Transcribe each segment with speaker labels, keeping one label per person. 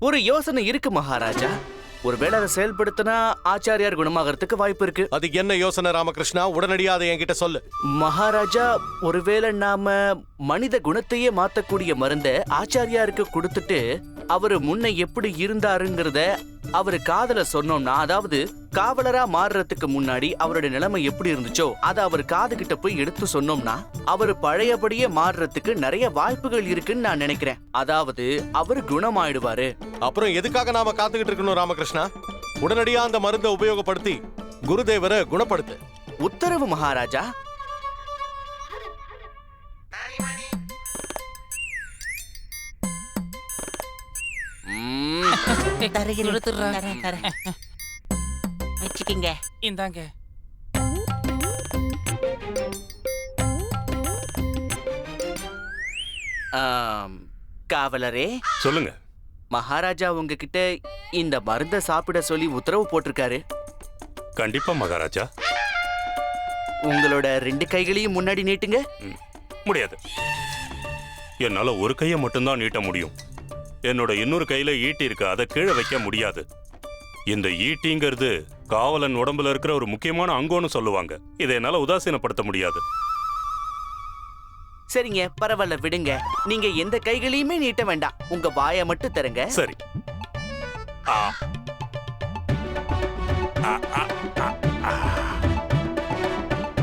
Speaker 1: ஒரு யோசனை இருக்கு மகாராஜா. ஒருவேளை அதை செயல்படுத்தினா ஆச்சாரியார் குணமாகறதுக்கு வாய்ப்பு இருக்கு.
Speaker 2: அது என்ன யோசனை ராமகிருஷ்ணா? உடனடியா அதை என்கிட்ட சொல்லு.
Speaker 1: மகாராஜா ஒருவேளை நாம மனித குணத்தையே மாத்தக்கூடிய மருந்த ஆச்சாரியாருக்கு கொடுத்துட்டு அவரு முன்ன எப்படி இருந்தாருங்கிறத அவரு காதல சொன்னோம்னா அதாவது காவலரா மாறுறதுக்கு முன்னாடி அவருடைய நிலைமை எப்படி இருந்துச்சோ அதை அவர் காது கிட்ட போய் எடுத்து சொன்னோம்னா அவர் பழையபடியே மாறுறதுக்கு நிறைய வாய்ப்புகள் இருக்குன்னு நான் நினைக்கிறேன். அதாவது அவர் குணமாயிடுவாரு.
Speaker 2: அப்புறம் எதுக்காக நாம காத்துக்கிட்டு இருக்கணும் ராமகிருஷ்ணா? உடனடியா அந்த மருந்தை உபயோகப்படுத்தி குருதேவரை குணப்படுத்து.
Speaker 1: உத்தரவு மகாராஜா ம்ம்.
Speaker 3: கொடுத்துடுறேன்.
Speaker 4: தரேன், தரேன். வச்சுக்கிங்க.
Speaker 3: இந்தாங்க.
Speaker 1: ஆம், காவலரே.
Speaker 5: சொல்லுங்க.
Speaker 1: மகாராஜா உங்ககிட்ட இந்த மருந்த சாப்பிட சொல்லி உத்தரவு போட்டிருக்காரு.
Speaker 5: கண்டிப்பா மகாராஜா.
Speaker 1: உங்களோட ரெண்டு கைகளையும் முன்னாடி நீட்டுங்க.
Speaker 5: ம், முடியாது. என்னால ஒரு கையை மட்டும்தான் நீட்ட முடியும். என்னோட இன்னொரு கையில ஈட்டி இருக்கு. அதை கீழே வைக்க முடியாது. இந்த ஈட்டிங்கிறது காவலன் உடம்புல இருக்கிற ஒரு முக்கியமான அங்கம்னு சொல்லுவாங்க. இதை என்னால உதாசீனப்படுத்த முடியாது.
Speaker 1: சரிங்க பரவாயில்ல விடுங்க. நீங்க எந்த கைகளையுமே நீட்ட வேண்டாம். உங்க வாயை மட்டும் தருங்க
Speaker 5: சரி. ஆ. ஆ, ஆ, ஆ,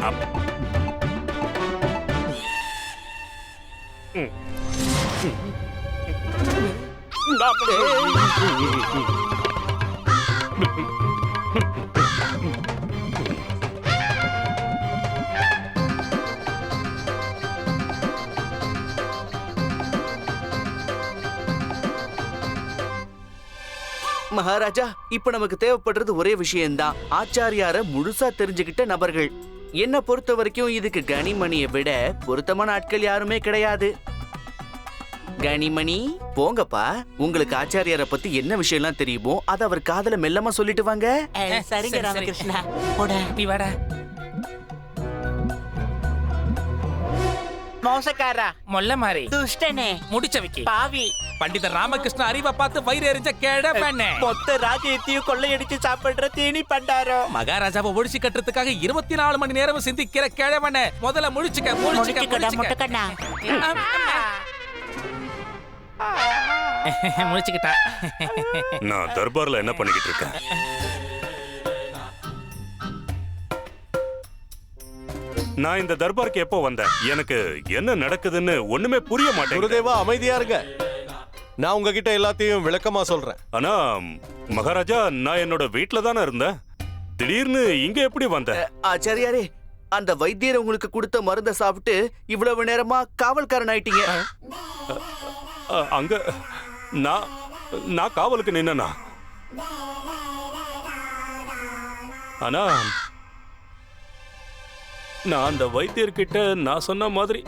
Speaker 5: ஆ. ம்.
Speaker 1: மகாராஜா இப்ப நமக்கு தேவைப்படுறது ஒரே விஷயம்தான். ஆச்சாரியார முழுசா தெரிஞ்சுக்கிட்ட நபர்கள். என்ன பொறுத்த வரைக்கும் இதுக்கு கனிமணியை விட பொருத்தமான ஆட்கள் யாருமே கிடையாது. கனிமணி? போங்கப்பா. உங்களுக்கு ஆச்சாரியார பத்தி என்ன விஷயம்லாம் தெரியுமோ அதை அவர் காதல மெல்லமா சொல்லிட்டு வாங்க.
Speaker 4: சரிங்க
Speaker 3: சரி.
Speaker 4: ராமகிருஷ்ணா. போட.
Speaker 3: நீ வாடா.
Speaker 4: மோசக்காரா?
Speaker 3: மொல்ல மாறி.
Speaker 4: துஷ்டனே.
Speaker 3: முடிச்ச விக்கி
Speaker 4: பாவி.
Speaker 3: பண்டிதர் ராமகிருஷ்ண அறிவை பார்த்து வயிறு எரிஞ்ச கேட பண்ண
Speaker 4: மொத்த ராஜ்யத்தையும் கொள்ளையடிச்சு சாப்பிடுற தீனி பண்டாரோ
Speaker 3: மகாராஜாவை ஒழிச்சு கட்டுறதுக்காக இருபத்தி நாலு மணி நேரம் சிந்திக்கிற கிழவன முதல்ல முழிச்சுக்க முழிச்சுக்க
Speaker 4: முடிச்சுக்கடா
Speaker 3: முழிச்சுக்கிட்டா
Speaker 5: நான் தர்பார்ல என்ன பண்ணிக்கிட்டு இருக்கேன்? நான் இந்த தர்பாருக்கு எப்போ வந்தேன்? எனக்கு என்ன நடக்குதுன்னு ஒண்ணுமே புரிய மாட்டேங்குது.
Speaker 2: குருதேவா அமைதியா இருங்க. நான் உங்ககிட்ட எல்லாத்தையும் விளக்கமா சொல்றேன்.
Speaker 5: ஆனா மகாராஜா நான் என்னோட வீட்ல தானே இருந்தேன். திடீர்னு இங்க எப்படி வந்தேன்
Speaker 1: ஆச்சாரியாரே அந்த வைத்தியர் உங்களுக்கு கொடுத்த மருந்த சாப்பிட்டு இவ்வளவு நேரமா காவல்காரன் ஆயிட்டீங்க.
Speaker 5: அங்க நான் நான் காவலுக்கு நின்னா ஆனா நான் அந்த வைத்தியர்கிட்ட நான் சொன்ன மாதிரி.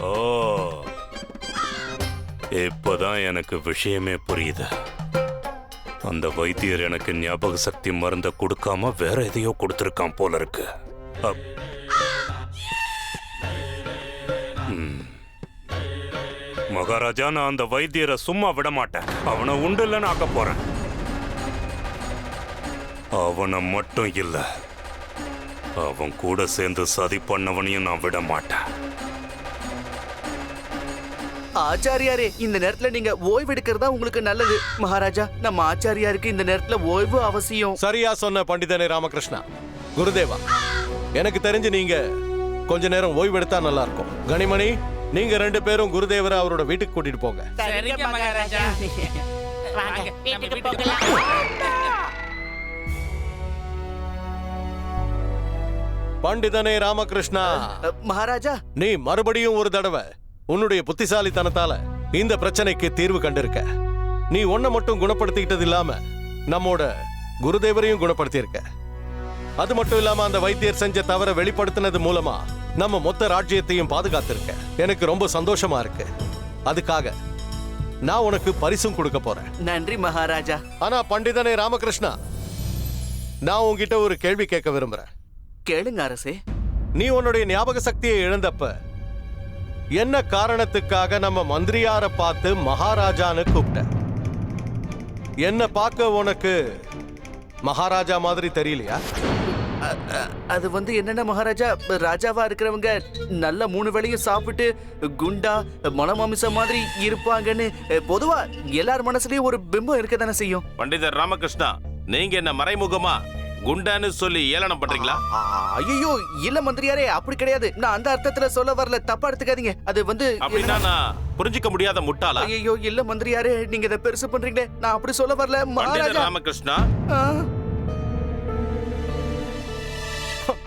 Speaker 5: ஓ இப்பதான் எனக்கு விஷயமே புரியுது. அந்த வைத்தியர் எனக்கு ஞாபக சக்தி மருந்த கொடுக்காம வேற எதையோ கொடுத்திருக்கான் போல இருக்கு. மகாராஜா நான் அந்த வைத்தியரை சும்மா விட மாட்டேன். அவனை உண்டு இல்லைன்னு ஆக்க போறேன். அவனை மட்டும் இல்ல அவன் கூட சேர்ந்து சதி பண்ணவனையும் நான் விட மாட்டேன்.
Speaker 1: ஆச்சாரியாரே இந்த நேரத்துல நீங்க ஓய்வு எடுக்கிறதா உங்களுக்கு நல்லது. மகாராஜா நம்ம ஆச்சாரியாருக்கு இந்த நேரத்துல ஓய்வு அவசியம்.
Speaker 2: சரியா சொன்ன பண்டிதனே ராமகிருஷ்ணா குருதேவா. எனக்கு தெரிஞ்சு நீங்க கொஞ்ச நேரம் ஓய்வு எடுத்தா நல்லா இருக்கும். கனிமணி நீங்க ரெண்டு பேரும் குருதேவரை அவரோட வீட்டுக்கு கூட்டிட்டு போங்க.
Speaker 3: சரிங்க மகாராஜா.
Speaker 4: வாங்க
Speaker 3: வாங்க, நம்ம
Speaker 4: வீட்டுக்கு
Speaker 3: வீட்டுக்கு
Speaker 4: போகலாம்.
Speaker 2: பண்டிதனே ராமகிருஷ்ணா.
Speaker 1: மகாராஜா.
Speaker 2: நீ மறுபடியும் ஒரு தடவை உன்னுடைய புத்திசாலித்தனத்தால இந்த பிரச்சனைக்கு தீர்வு கண்டிருக்க. நீ ஒன்ன மட்டும் குணப்படுத்திக்கிட்டது இல்லாம நம்மோட குருதேவரையும் குணப்படுத்தியிருக்க. அது மட்டும் இல்லாம அந்த வைத்தியர் செஞ்ச தவற வெளிப்படுத்தினது மூலமா நம்ம மொத்த ராஜ்யத்தையும் பாதுகாத்திருக்க. எனக்கு ரொம்ப சந்தோஷமா இருக்கு. அதுக்காக நான் உனக்கு பரிசும் கொடுக்க போறேன்.
Speaker 1: நன்றி மகாராஜா.
Speaker 2: ஆனா பண்டிதனே ராமகிருஷ்ணா நான் உன்கிட்ட ஒரு கேள்வி கேட்க விரும்புறேன்.
Speaker 1: கேளுங்க அரசே.
Speaker 2: நீ உன்னுடைய ஞாபக சக்தியை இழந்தப்ப என்ன காரணத்துக்காக நம்ம மந்திரியார பார்த்து மகாராஜான்னு கூப்பிட்ட? என்ன பார்க்க உனக்கு மகாராஜா மாதிரி தெரியலையா?
Speaker 1: அது வந்து என்னன்னா மகாராஜா ராஜாவா இருக்கிறவங்க நல்ல மூணு வேளையும் சாப்பிட்டு குண்டா மனமாமிசம் மாதிரி இருப்பாங்கன்னு பொதுவா எல்லார் மனசுலயும் ஒரு பிம்பம் இருக்க தானே செய்யும்.
Speaker 6: பண்டிதர் ராமகிருஷ்ணா நீங்க என்ன மறைமுகமா குண்டான்னு சொல்லி ஏளனம் பண்றீங்களா?
Speaker 1: ஐயோ இல்ல மந்திரியாரே அப்படி கிடையாது. நான் அந்த அர்த்தத்துல சொல்ல வரல தப்பா எடுத்துக்காதீங்க. அது வந்து
Speaker 6: அப்படின்னா நான் புரிஞ்சுக்க முடியாத முட்டாளா?
Speaker 1: ஐயோ இல்ல மந்திரியாரே நீங்க இதை பெருசு பண்றீங்களே. நான் அப்படி சொல்ல வரல
Speaker 6: ராமகிருஷ்ணா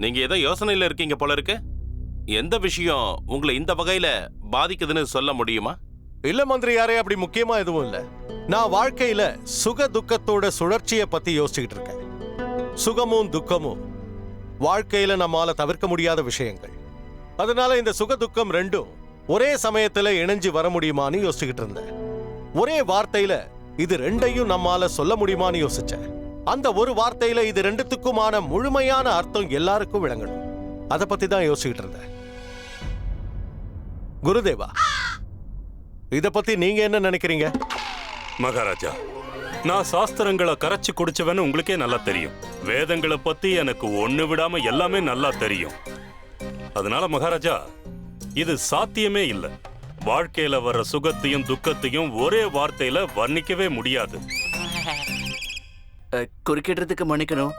Speaker 6: நீங்க ஏதோ யோசனையில இருக்கீங்க போல இருக்கு. எந்த விஷயம் உங்களை இந்த வகையில பாதிக்குதுன்னு சொல்ல முடியுமா?
Speaker 2: இல்ல மந்திரியாரே அப்படி முக்கியமா எதுவும் இல்ல. நான் வாழ்க்கையில சுக துக்கத்தோட சுழற்சியை பத்தி யோசிச்சுக்கிட்டு இருக்கேன். சுகமும் துக்கமும் வாழ்க்கையில நம்மால தவிர்க்க முடியாத விஷயங்கள். அதனால இந்த சுக துக்கம் ரெண்டும் ஒரே சமயத்துல இணைஞ்சு வர முடியுமான்னு யோசிச்சுக்கிட்டு இருந்தேன். ஒரே வார்த்தையில இது ரெண்டையும் நம்மால சொல்ல முடியுமான்னு யோசிச்சேன். அந்த ஒரு வார்த்தையில இது ரெண்டுத்துக்குமான முழுமையான அர்த்தம் எல்லாருக்கும் விளங்கணும். அதை பத்தி தான் யோசிச்சுக்கிட்டு இருந்தேன். குருதேவா இத பத்தி நீங்க என்ன நினைக்கிறீங்க?
Speaker 5: மகாராஜா நான் சாஸ்திரங்களை கரைச்சு குடிச்சவன்னு உங்களுக்கே நல்லா தெரியும். வேதங்களை பத்தி எனக்கு ஒண்ணு விடாம எல்லாமே நல்லா தெரியும். அதனால மகாராஜா இது சாத்தியமே இல்ல. வாழ்க்கையில வர்ற சுகத்தையும் துக்கத்தையும் ஒரே வார்த்தையில வர்ணிக்கவே முடியாது.
Speaker 1: குறுக்கிடுறதுக்கு மன்னிக்கணும்.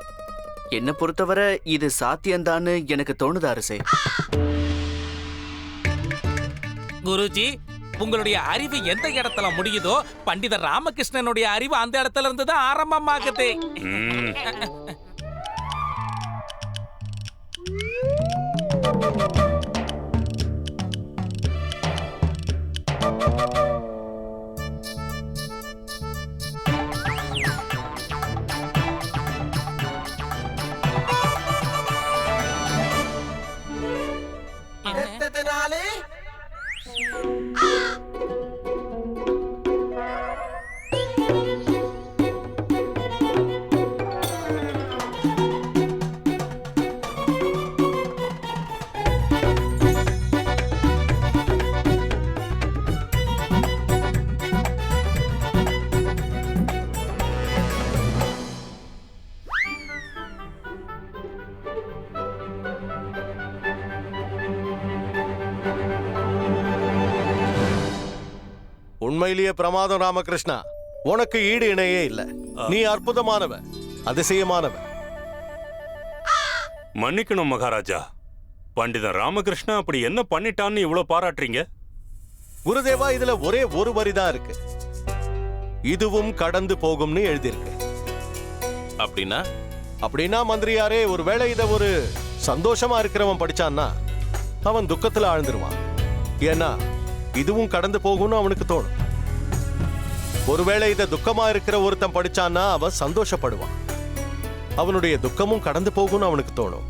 Speaker 1: என்னை பொறுத்தவரை இது சாத்தியம்தான்னு எனக்கு தோணுது அரசே.
Speaker 3: குருஜி உங்களுடைய அறிவு எந்த இடத்துல முடியுதோ பண்டிதர் ராமகிருஷ்ணனுடைய அறிவு அந்த இடத்துல இருந்து தான் ஆரம்பமாகுது.
Speaker 5: ம்,
Speaker 2: உண்மையிலேயே பிரமாதம் ராமகிருஷ்ணா உனக்கு ஈடு இணையே இல்ல. நீ அற்புதமானவன் அதிசயமானவன்.
Speaker 5: மன்னிக்கணும் மகாராஜா. பண்டிதன் ராமகிருஷ்ணா அப்படி என்ன பண்ணிட்டான்னு இவ்வளவு பாராட்டுறீங்க?
Speaker 2: குருதேவா இதுல ஒரே ஒரு வரி தான் இருக்கு. இதுவும் கடந்து போகும்னு எழுதியிருக்கு.
Speaker 6: அப்படின்னா?
Speaker 2: அப்படின்னா மந்திரியாரே ஒருவேளை இத ஒரு சந்தோஷமா இருக்கிறவன் படிச்சான்னா அவன் துக்கத்துல ஆழ்ந்துருவான். ஏன்னா இதுவும் கடந்து போகும்னு அவனுக்கு தோணும். ஒருவேளை இத துக்கமா இருக்கிற ஒருத்தன் படிச்சான்னா அவன் சந்தோஷப்படுவான். அவனுடைய துக்கமும் கடந்து போகும்னு அவனுக்கு தோணும்.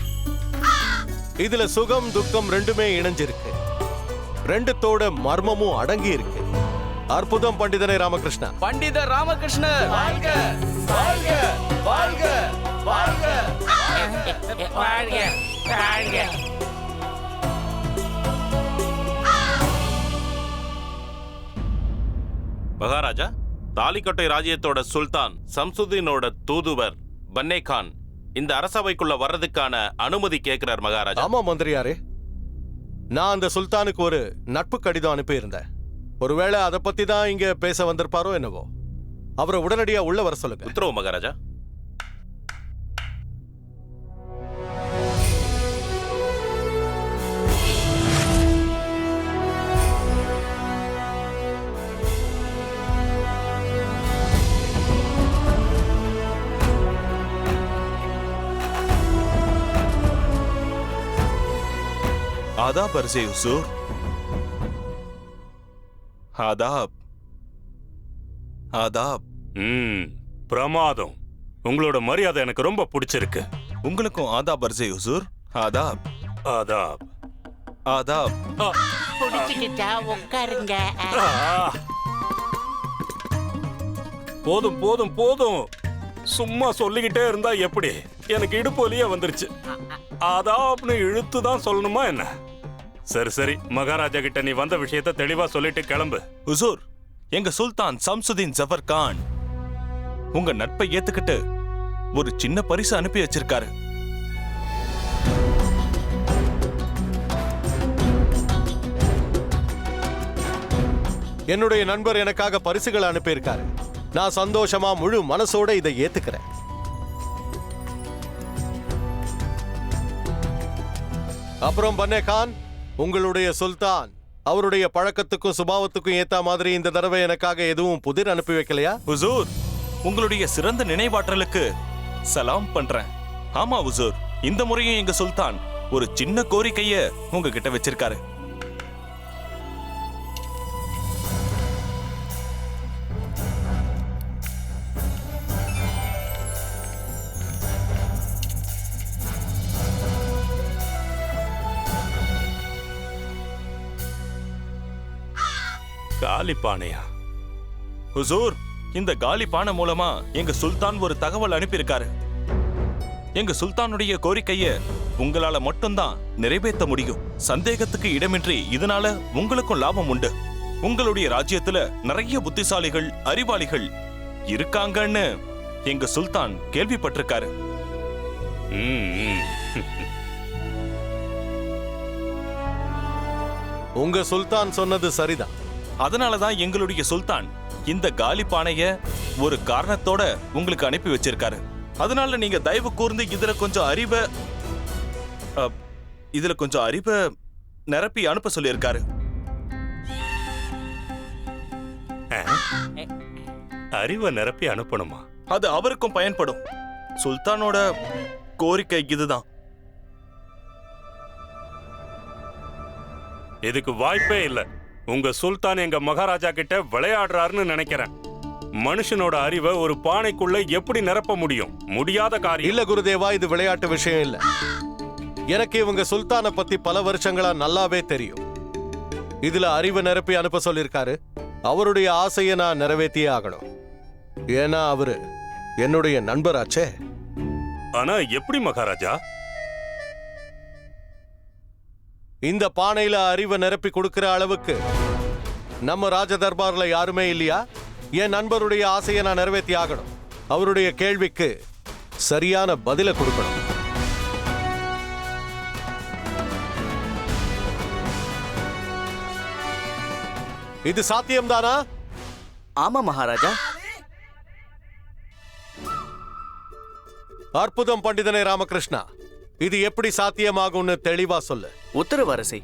Speaker 2: இதுல சுகம் துக்கம் ரெண்டுமே இணைஞ்சிருக்கு. ரெண்டுத்தோட மர்மமும் அடங்கி இருக்கு அற்புதம் பண்டிதனை ராமகிருஷ்ணா.
Speaker 1: பண்டித ராமகிருஷ்ணர். வாழ்க வாழ்க வாழ்க வாழ்க.
Speaker 3: வாழ்க வாழ்க.
Speaker 6: மகாராஜா தாலிக்கோட்டை ராஜ்யத்தோட சுல்தான் சம்சுதீனோட தூதுவர் பன்னே கான் இந்த அரசவைக்குள்ள வர்றதுக்கான அனுமதி கேட்கிறார் மகாராஜா.
Speaker 2: ஆமா மந்திரியாரே. நான் அந்த சுல்தானுக்கு ஒரு நட்பு கடிதம் அனுப்பியிருந்தேன். ஒருவேளை அதை பத்தி தான் இங்க பேச வந்திருப்பாரோ என்னவோ. அவரை உடனடியா உள்ள வர சொல்லுங்க.
Speaker 6: உத்தரவு மகாராஜா.
Speaker 7: آداب عرض حضور ஆதாப் ஆதாப்
Speaker 5: ம் பிரமாதம் உங்களோட மரியாதை எனக்கு ரொம்ப பிடிச்சிருக்கு.
Speaker 7: உங்களுக்கும் ஆதாப் அர்ஜே ஹுசூர் ஆதாப்
Speaker 5: ஆதாப்
Speaker 7: ஆதாப்
Speaker 4: உட்காருங்க.
Speaker 5: போதும் போதும் போதும். சும்மா சொல்லிக்கிட்டே இருந்தா எப்படி? எனக்கு இடுப்பு வலியே வந்துருச்சு. ஆதாப்னு இழுத்து தான் சொல்லணுமா என்ன? சரி சரி. மகாராஜா கிட்ட நீ வந்த விஷயத்த தெளிவா சொல்லிட்டு கிளம்பு.
Speaker 7: ஹுசூர் எங்க சுல்தான் சம்சுதீன் ஜஃபர் கான் உங்க நட்பை ஏத்துக்கிட்டு ஒரு சின்ன பரிசு அனுப்பி வச்சிருக்காரு.
Speaker 2: என்னுடைய நண்பர் எனக்காக பரிசுகள் அனுப்பியிருக்காரு. நான் சந்தோஷமா முழு மனசோட இதை ஏத்துக்கிறேன். அப்புறம் பன்னே கான் உங்களுடைய சுல்தான் அவருடைய பழக்கத்துக்கும் சுபாவத்துக்கும் ஏத்த மாதிரி இந்த தடவை எனக்காக எதுவும் புதிர் அனுப்பி வைக்கலையா?
Speaker 7: ஹுசூர் உங்களுடைய சிறந்த நினைவாற்றலுக்கு சலாம் பண்றேன். ஆமா ஹுசூர். இந்த முறையும் எங்க சுல்தான் ஒரு சின்ன கோரிக்கைய உங்ககிட்ட வச்சிருக்காரு.
Speaker 5: காலி பானையா
Speaker 7: ஹுசூர் இந்த காலி பானை மூலமா எங்க சுல்தான் ஒரு தகவல் அனுப்பியிருக்காரு. எங்க சுல்தானுடைய கோரிக்கைய உங்களால மட்டும்தான் நிறைவேற்ற முடியும். சந்தேகத்துக்கு இடமின்றி இதனால உங்களுக்கும் லாபம் உண்டு. உங்களுடைய ராஜ்யத்துல நிறைய புத்திசாலிகள் அறிவாளிகள் இருக்காங்கன்னு எங்க சுல்தான் கேள்விப்பட்டிருக்காரு.
Speaker 2: உங்க சுல்தான் சொன்னது சரிதான்.
Speaker 7: அதனாலதான் எங்களுடைய சுல்தான் இந்த காலி பானைய ஒரு காரணத்தோட உங்களுக்கு அனுப்பி வச்சிருக்காரு. அதனால நீங்க தயவு கூர்ந்து இதுல கொஞ்சம் அறிவை இதுல கொஞ்சம் அறிவை நிரப்பி அனுப்ப சொல்லியிருக்காரு.
Speaker 5: அறிவை நிரப்பி அனுப்பணுமா?
Speaker 7: அது அவருக்கும் பயன்படும். சுல்தானோட கோரிக்கை இதுதான்.
Speaker 5: இதுக்கு வாய்ப்பே இல்ல. உங்க சுல்தான் எங்க மகாராஜா கிட்ட விளையாடுறாருன்னு நினைக்கிறேன். மனுஷனோட அறிவை ஒரு பானைக்குள்ள எப்படி நிரப்ப முடியும்? முடியாத காரியம்.
Speaker 2: இல்ல குருதேவா இது விளையாட்டு விஷயம் இல்ல. எனக்கு இவங்க சுல்தானை பத்தி பல வருஷங்களா நல்லாவே தெரியும். இதுல அறிவு நிரப்பி அனுப்ப சொல்லியிருக்காரு. அவருடைய ஆசையை நான் நிறைவேற்றியே ஆகணும். ஏன்னா அவரு என்னுடைய நண்பராச்சே.
Speaker 5: ஆனா எப்படி மகாராஜா?
Speaker 2: இந்த பானையில அறிவை நிரப்பி கொடுக்கிற அளவுக்கு நம்ம ராஜ தர்பார்ல யாருமே இல்லையா? என் நண்பருடைய ஆசையை நான் நிறைவேற்றி ஆகணும். அவருடைய கேள்விக்கு சரியான பதிலை கொடுக்கணும். இது சாத்தியம்தானா?
Speaker 1: ஆமா மகாராஜா.
Speaker 2: அற்புதம் பண்டிதனே ராமகிருஷ்ணா இது எப்படி சாத்தியமாகும்னு தெளிவா சொல்லு.
Speaker 1: உத்தரவு அரசே.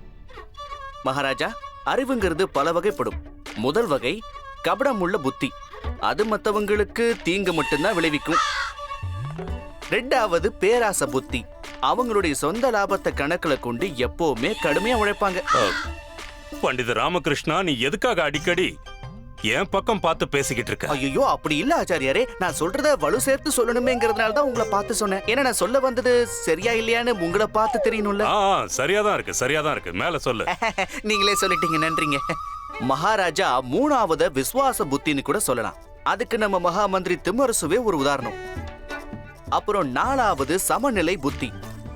Speaker 1: மகாராஜா அறிவுங்கிறது பல வகைப்படும். முதல் வகை கபடம் உள்ள புத்தி. அது மற்றவங்களுக்கு தீங்கு மட்டும்தான் விளைவிக்கும். ரெண்டாவது பேராச புத்தி. அவங்களுடைய சொந்த லாபத்தை கணக்குல கொண்டு எப்பவுமே கடுமையா உழைப்பாங்க.
Speaker 5: பண்டித ராமகிருஷ்ணா நீ எதுக்காக அடிக்கடி என் பக்கம் பார்த்து பேசிக்கிட்டு இருக்க.
Speaker 1: ஐயோ அப்படி இல்ல ஆச்சாரியாரே. நான் சொல்றத வலு சேர்த்து சொல்லணுமேங்கிறதுனால தான் உங்களை பார்த்து சொன்னேன். ஏன்னா நான் சொல்ல வந்தது சரியா இல்லையான்னு உங்களை பார்த்து தெரியணும்ல.
Speaker 5: ஆ சரியாதான் இருக்கு சரியாதான் இருக்கு. மேல சொல்லு.
Speaker 1: நீங்களே சொல்லிட்டீங்க நன்றிங்க. மகாராஜா மூணாவது விசுவாச புத்தின்னு கூட சொல்லலாம். அதுக்கு நம்ம மகா மந்திரி திம்மரசுவே ஒரு உதாரணம். அப்புறம் நாலாவது சமநிலை புத்தி.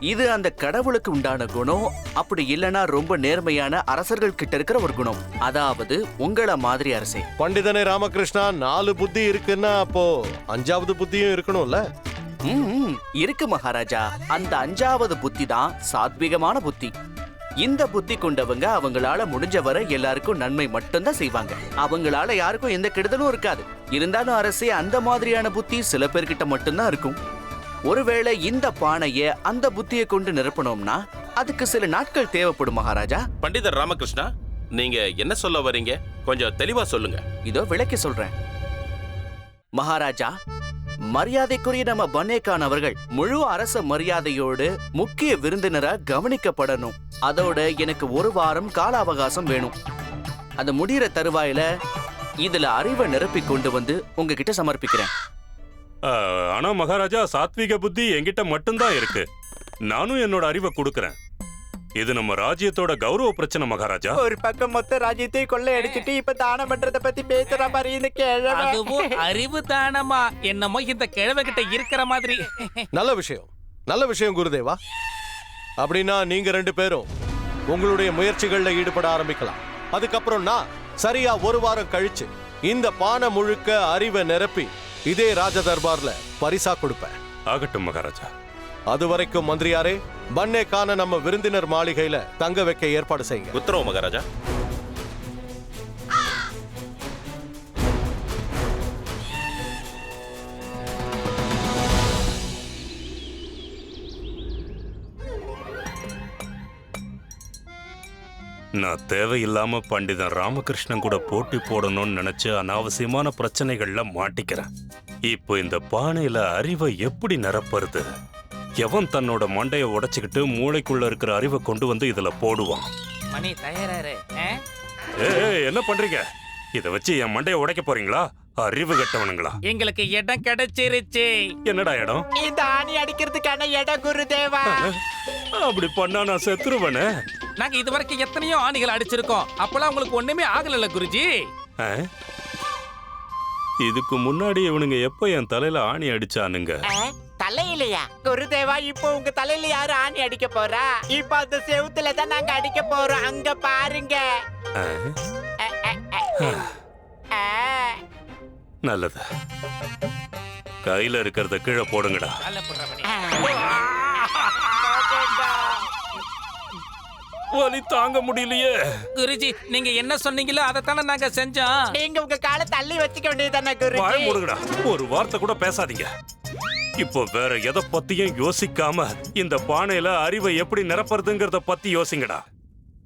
Speaker 1: இது அந்த கடவுளுக்கு உண்டான குணம் அப்படி இல்லனா ரொம்ப நேர்மையான அரசர்கள் கிட்ட இருக்கிற ஒரு குணம். அதாவது உங்கள மாதிரி அரசே.
Speaker 2: பண்டிதனே ராமகிருஷ்ணா நாலு புத்தி இருக்குன்னா அப்போ அஞ்சாவது புத்தியும் இருக்கணும்ல?
Speaker 1: இருக்கு மகாராஜா. அந்த அஞ்சாவது புத்தி தான் சாத்விகமான புத்தி. இந்த புத்தி கொண்டவங்க அவங்களால முடிஞ்ச வரை எல்லாருக்கும் நன்மை மட்டும்தான் செய்வாங்க. அவங்களால யாருக்கும் எந்த கெடுதலும் இருக்காது. இருந்தாலும் அரசே அந்த மாதிரியான புத்தி சில பேர்கிட்ட மட்டும்தான் இருக்கும். ஒருவேளை இந்த பானைய அந்த புத்தியை கொண்டு நிரப்பணும்னா அதுக்கு சில நாட்கள் தேவைப்படும் மகாராஜா.
Speaker 6: பண்டிதர் ராமகிருஷ்ணா நீங்க என்ன சொல்ல வர்றீங்க கொஞ்சம் தெளிவா சொல்லுங்க.
Speaker 1: இதோ விளக்கி சொல்றேன். மகாராஜா மரியாதைக்குரிய நம்ம பன்னேகான் அவர்கள் முழு அரச மரியாதையோடு முக்கிய விருந்தினரா கவனிக்கப்படணும். அதோட எனக்கு ஒரு வாரம் கால அவகாசம் வேணும். அது முடியிற தருவாயில இதுல அறிவை நிரப்பி கொண்டு வந்து உங்ககிட்ட சமர்ப்பிக்கிறேன்.
Speaker 5: ஆனா மகாராஜா சாத்விக புத்தி என்கிட்ட மட்டும்தான் இருக்கு. நானும் என்னோட அறிவை கொடுக்கறேன். இது நம்ம ராஜ்யத்தோட கௌரவ பிரச்சனை மகாராஜா.
Speaker 4: ஒரு பக்கம் மொத்த ராஜ்யத்தை கொள்ளையடிச்சிட்டு இப்ப தானம் பண்றத பத்தி பேசுற மாதிரி இந்த
Speaker 3: அதுவும் அறிவு தானமா? என்னமோ இந்த கிழவ கிட்ட இருக்கிற மாதிரி.
Speaker 2: நல்ல விஷயம். நல்ல விஷயம் குருதேவா. அப்படின்னா நீங்க ரெண்டு பேரும் உங்களுடைய முயற்சிகள்ல ஈடுபட ஆரம்பிக்கலாம். அதுக்கப்புறம் நான் சரியா ஒரு வாரம் கழிச்சு இந்த பானை முழுக்க அறிவை நிரப்பி இதே ராஜ தர்பார்ல பரிசா கொடுப்பேன்.
Speaker 5: ஆகட்டும் மகாராஜா.
Speaker 2: அது வரைக்கும் மந்திரியாரே பன்னேக்கான நம்ம விருந்தினர் மாளிகையில தங்க வைக்க ஏற்பாடு செய்யுங்க.
Speaker 6: உத்தரவு மகாராஜா.
Speaker 5: நான் தேவையில்லாம பண்டிதன் ராமகிருஷ்ணன் கூட போட்டி போடணும்னு நினைச்சு அனாவசியமான பிரச்சனைகள்ல மாட்டிக்கிறேன். இப்போ இந்த பானையில அறிவை எப்படி நிரப்புறது? எவன் தன்னோட மண்டைய உடைச்சுக்கிட்டு மூளைக்குள்ள இருக்கிற அறிவை கொண்டு வந்து இதுல போடுவான்?
Speaker 3: மணி தயாராரு
Speaker 5: என்ன பண்றீங்க? இத வச்சு என் மண்டைய உடைக்க போறீங்களா? அறிவு கட்டவனுங்களா?
Speaker 3: எங்களுக்கு இடம் கிடைச்சிருச்சு.
Speaker 5: என்னடா இடம்?
Speaker 4: இந்த ஆணி அடிக்கிறதுக்கான இடம் குருதேவா.
Speaker 5: அப்படி பண்ணா நான் செத்துருவேனே.
Speaker 3: நாங்க இது வரைக்கும் எத்தனையோ ஆணிகள் அடிச்சிருக்கோம். அப்பெல்லாம் உங்களுக்கு ஒண்ணுமே ஆகல குருஜி?
Speaker 5: ஆ? இதுக்கு முன்னாடி இவனுங்க எப்ப என் தலையில ஆணி அடிச்சானுங்க?
Speaker 4: தலையிலையா? குருதேவா இப்போ உங்க தலையில யாரு ஆணி அடிக்க போறா? இப்போ அந்த செவுத்துல தான் நாங்க அடிக்க போறோம். அங்க பாருங்க.
Speaker 5: நல்லது. கையில இருக்கிறத கீழே போடுங்கடா. வலி தாங்க முடியலையே.
Speaker 3: குருஜி நீங்க என்ன சொன்னீங்களோ அதைத்தானே நாங்க செஞ்சோம்.
Speaker 4: நீங்க உங்க காலை தள்ளி வச்சுக்க வேண்டியதுதானே
Speaker 5: வாய
Speaker 4: குருஜி
Speaker 5: மூடுங்கடா. ஒரு வார்த்தை கூட பேசாதீங்க. இப்போ வேற எதை பத்தியும் யோசிக்காம இந்த பானையில அறிவை எப்படி நிரப்புறதுங்கிறத பத்தி யோசிங்கடா.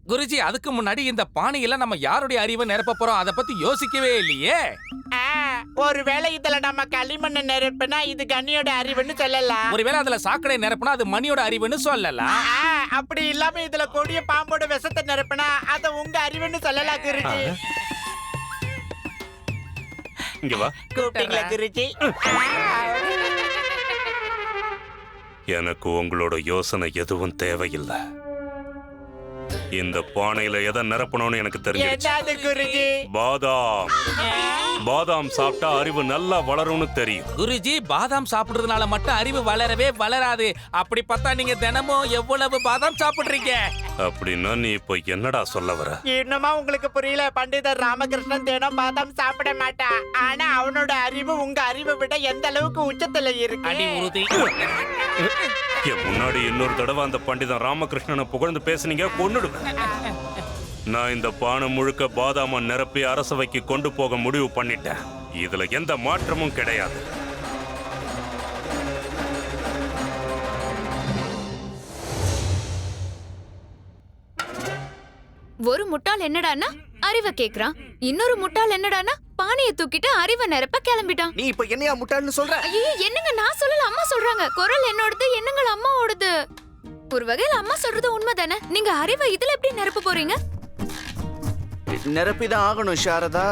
Speaker 3: குருஜி அதுக்கு முன்னாடி இந்த பானையில நம்ம யாருடைய அறிவை நிரப்ப போறோம்? அதை பத்தி யோசிக்கவே இல்லையே.
Speaker 4: ஒருவேளை இதுல நம்ம களிமண்ணை நிரப்பினா இது கண்ணியோட அறிவுன்னு சொல்லலாம்.
Speaker 3: ஒருவேளை அதுல சாக்கடை நிரப்புனா அது மணியோட அறிவுன்னு சொல்லலாம்.
Speaker 4: அப்படி இல்லாம இதுல கொடிய பாம்போட விஷத்தை நிரப்பினா அத உங்க அறிவுன்னு சொல்லலாம் குருஜி.
Speaker 5: இங்க வா.
Speaker 4: கூப்பிட்டீங்களா குருஜி?
Speaker 5: எனக்கு உங்களோட யோசனை எதுவும் தேவையில்லை. இந்த பானையில எதை நிரப்பணும்னு எனக்கு
Speaker 4: குருஜி?
Speaker 5: பாதாம். பாதாம் சாப்பிட்டா அறிவு நல்லா வளரும்னு தெரியும்.
Speaker 3: குருஜி பாதாம் சாப்பிடுறதுனால மட்டும் அறிவு வளரவே வளராது. அப்படி பார்த்தா நீங்க தினமும் எவ்வளவு பாதாம் சாப்பிடுறீங்க?
Speaker 5: அப்படின்னா நீ இப்போ என்னடா சொல்ல வர?
Speaker 4: இன்னுமா உங்களுக்கு புரியல பண்டிதர் ராமகிருஷ்ணன் தினம் பாதாம் சாப்பிட மாட்டான் ஆனா அவனோட அறிவு உங்க அறிவை விட எந்த அளவுக்கு உச்சத்துல
Speaker 3: அடி
Speaker 4: இருக்கு
Speaker 5: என் முன்னாடி இன்னொரு தடவை அந்த பண்டிதன் ராமகிருஷ்ணனை புகழ்ந்து பேசுனீங்க கொன்னுடுவேன். நான் இந்த பானை முழுக்க பாதாம நிரப்பி அரசவைக்கு கொண்டு போக முடிவு பண்ணிட்டேன். இதுல எந்த மாற்றமும் கிடையாது.
Speaker 8: ஒரு முட்டாள் என்னடான்னா அறிவை கேக்குறான். இன்னொரு முட்டாள் என்னடான்னா பானையை தூக்கிட்டு அறிவை நிரப்ப கிளம்பிட்டான்.
Speaker 1: நீ இப்ப என்னையா முட்டாள்னு சொல்ற?
Speaker 8: ஐயோ என்னங்க நான் சொல்லல அம்மா சொல்றாங்க. குரல் என்னோடது எண்ணங்கள் அம்மாவோடது? ஒரு வகையில அம்மா சொல்றது உண்மைதானே? நீங்க அறிவை இதுல எப்படி நிரப்ப போறீங்க?
Speaker 1: நிரப்பிதான் ஆகணும் சாரதா.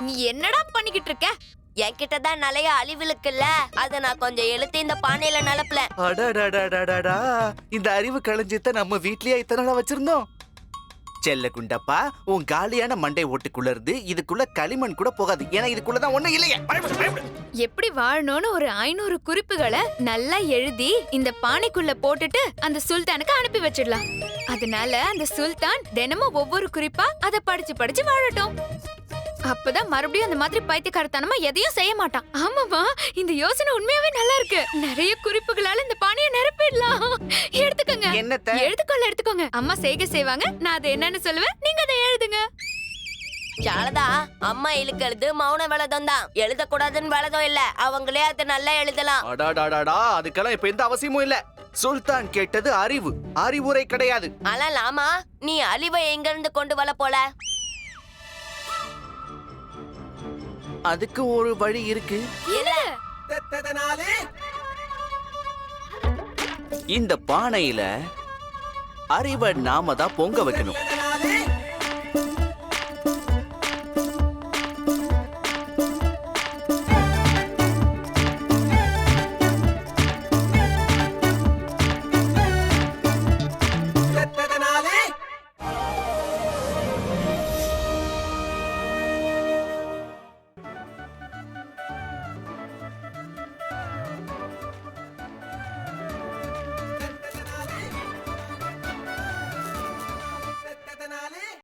Speaker 8: நீ என்னடா பண்ணிக்கிட்டு இருக்க?
Speaker 9: என்கிட்ட தான் நிறைய அழிவு இருக்குல்ல அத நான் கொஞ்சம் எழுத்து இந்த பானையில நிலப்பல.
Speaker 1: அடடடடடடா இந்த அறிவு களஞ்சியத்தை நம்ம வீட்லயே இத்தனை நாளா வச்சிருந்தோம். செல்ல குண்டப்பா உன் காலியான மண்டை ஓட்டுக்குள்ள இருந்து இதுக்குள்ள களிமண் கூட போகாது. ஏன்னா இதுக்குள்ளதான் ஒண்ணும் இல்லையே.
Speaker 8: எப்படி வாழணும்னு ஒரு ஐநூறு குறிப்புகளை நல்லா எழுதி இந்த பானைக்குள்ள போட்டுட்டு அந்த சுல்தானுக்கு அனுப்பி வச்சிடலாம். அதனால அந்த சுல்தான் தினமும் ஒவ்வொரு குறிப்பா அதை படிச்சு படிச்சு வாழட்டும். அப்பதான் மறுபடியும் அந்த மாதிரி பைத்தியக்காரத்தனமா எதையும் செய்ய மாட்டான். ஆமாமா இந்த யோசனை உண்மையாவே நல்லா இருக்கு. நிறைய குறிப்புகளால இந்த பானையை நிரப்பிடலாம். எடுத்துக்கோங்க.
Speaker 1: என்னத்த?
Speaker 8: எழுதுக்கோள்ள எடுத்துக்கோங்க. அம்மா செய்க செய்வாங்க. நான் அதை என்னன்னு சொல்லுவேன். நீங்க அதை எழுதுங்க.
Speaker 9: சாரதா அம்மா இழுக்கு எழுது மௌன விளதம் தான். எழுதக்கூடாதுன்னு விளதம் இல்ல. அவங்களே அதை நல்லா எழுதலாம்.
Speaker 1: அடாடாடாடா அதுக்கெல்லாம் இப்ப எந்த அவசியமும் இல்ல. சுல்தான் கேட்டது அறிவு. அறிவுரை கிடையாது.
Speaker 9: ஆனா லாமா நீ அழிவை எங்க இருந்து கொண்டு வர போல
Speaker 1: அதுக்கு ஒரு வழி இருக்கு. இந்த பானையில அறிவை நாம தான் பொங்க வைக்கணும்.